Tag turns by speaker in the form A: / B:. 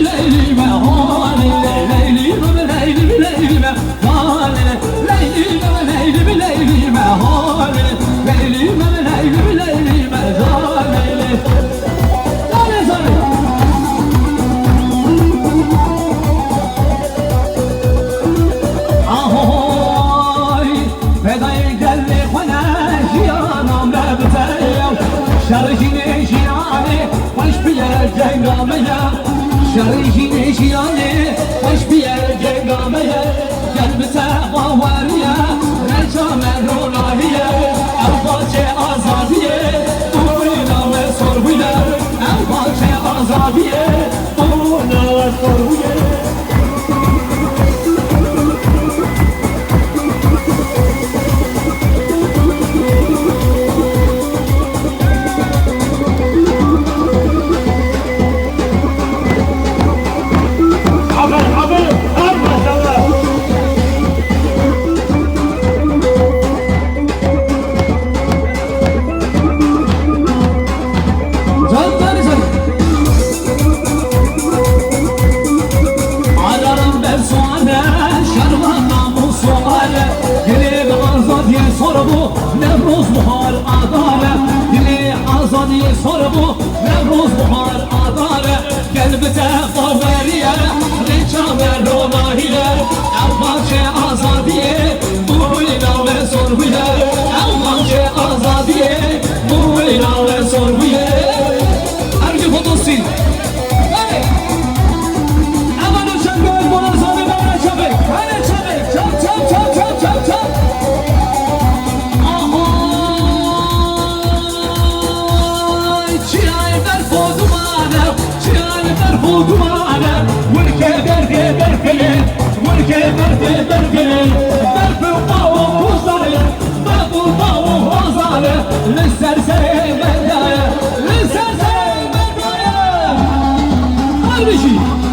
A: leylime Şarjine jiyane Hoş bir yer cengameye Şarjine jiyane Hoş bir yer cengameye Gel bite havariye Recame rolahiye Evvace azadiye Uyla ve sorbuye Evvace azadiye Uyla ve sorbuye Ararım ben suale Şervanla bu suale? Dili azad diye sor bu Nevruz buhar adale. Dili azad diye Ver fodumane Vurke berge bergele Vurke berge bergele Berbu bavu huzale Berbu bavu huzale Lissersere merdaya Lissersere merdaya Kardeşim